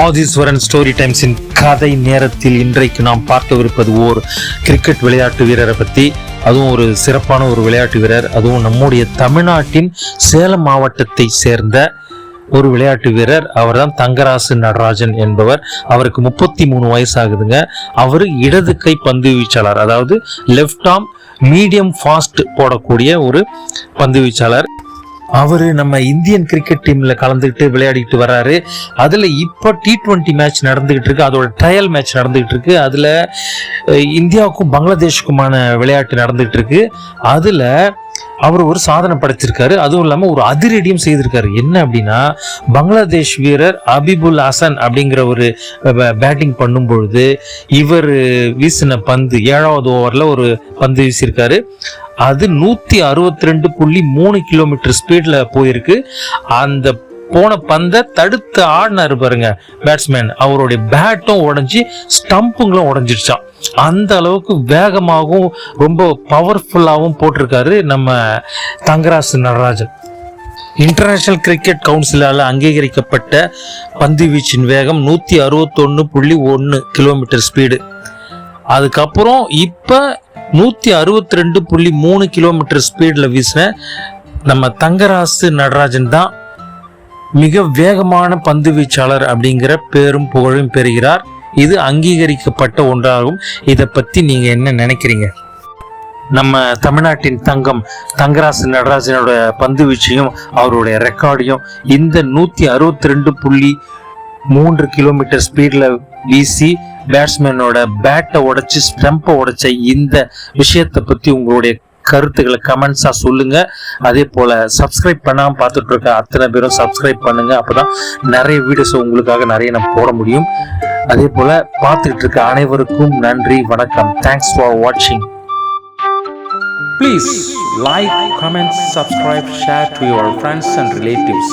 Aadheeswaran story டைம்ஸின் கதை நேரத்தில் இன்றைக்கு நாம் பார்க்கவிருப்பது ஓர் கிரிக்கெட் விளையாட்டு வீரரை பற்றி அதுவும் ஒரு சிறப்பான ஒரு விளையாட்டு வீரர். அதுவும் நம்முடைய தமிழ்நாட்டின் சேலம் மாவட்டத்தை சேர்ந்த ஒரு விளையாட்டு வீரர். அவர்தான் தங்கராசு நடராஜன் என்பவர். அவருக்கு முப்பத்தி மூணு வயசு ஆகுதுங்க அவர் இடது கை பந்து வீச்சாளர் அதாவது லெஃப்ட் ஆர்ம் மீடியம் ஃபாஸ்ட் போடக்கூடிய ஒரு பந்து வீச்சாளர். அவர் நம்ம இந்தியன் கிரிக்கெட் டீம்ல கலந்துக்கிட்டு விளையாடிட்டு வர்றாரு அதுல இப்போ டி ட்வெண்ட்டி மேட்ச் நடந்துகிட்டு இருக்கு. அதோட ட்ரையல் மேட்ச் நடந்துகிட்டு இருக்கு. அதுல இந்தியாவுக்கும் பங்களாதேஷுக்குமான விளையாட்டு நடந்துகிட்டு இருக்கு. அதுல அவர் ஒரு சாதனை படைச்சிருக்காரு. அதுவும் இல்லாமல் ஒரு அதிரடியும் செய்திருக்காரு. என்ன அப்படின்னா பங்களாதேஷ் வீரர் அபிபுல் ஹசன் அப்படிங்கிற ஒரு பேட்டிங் பண்ணும் பொழுது இவர் வீசின பந்து ஏழாவது ஓவரில் ஒரு பந்து வீசியிருக்காரு. அது நூற்றி அறுபத்தி ரெண்டு புள்ளி மூணு கிலோமீட்டர் ஸ்பீடில் போயிருக்கு. அந்த போன பந்தை தடுத்து ஆடினாரு பாருங்க பேட்ஸ்மேன் அவருடைய பேட்டும் உடஞ்சி ஸ்டம்புங்களும் உடஞ்சிருச்சான் அந்த அளவுக்கு வேகமாகவும் ரொம்ப பவர்ஃபுல்லாகவும் போட்டிருக்காரு நம்ம தங்கராசு நடராஜன். இன்டர்நேஷனல் கிரிக்கெட் கவுன்சிலால் அங்கீகரிக்கப்பட்ட பந்து வீச்சின் வேகம் நூற்றி அறுபத்தொன்று புள்ளி ஒன்று கிலோமீட்டர் ஸ்பீடு அதுக்கப்புறம் இப்போ நூற்றி அறுபத்தி ரெண்டு புள்ளி மூணு கிலோமீட்டர் ஸ்பீடில் வீசின நம்ம தங்கராசு நடராஜன் தான் மிக வேகமான பந்து வீச்சாளர் அப்படிங்கிற பேரும் புகழும் பெறுகிறார். இது அங்கீகரிக்கப்பட்ட ஒன்றாகும். இதை பற்றி நீங்கள் என்ன நினைக்கிறீங்க? நம்ம தமிழ்நாட்டின் தங்கம் தங்கராசு நடராஜனோட பந்து வீச்சையும் அவருடைய ரெக்கார்டையும் இந்த நூற்றி அறுபத்தி ரெண்டு புள்ளி மூன்று கிலோமீட்டர் ஸ்பீடில் வீசி பேட்ஸ்மேனோட பேட்டை உடைச்சி ஸ்டம்பை உடைச்ச இந்த விஷயத்தை பற்றி உங்களுடைய கருத்துக்களை கமெண்ட்ஸாக சொல்லுங்கள் அதே போல் சப்ஸ்கிரைப் பண்ணாமல் பார்த்துட்டு இருக்க அத்தனை பேரும் சப்ஸ்கிரைப் அப்போ தான் நிறைய வீடியோஸ் உங்களுக்காக நிறைய நான் போட முடியும். அதே போல் பார்த்துக்கிட்டு இருக்க அனைவருக்கும் நன்றி வணக்கம். தேங்க்ஸ் ஃபார் வாட்சிங் Please like, comment, subscribe, share to your friends and relatives.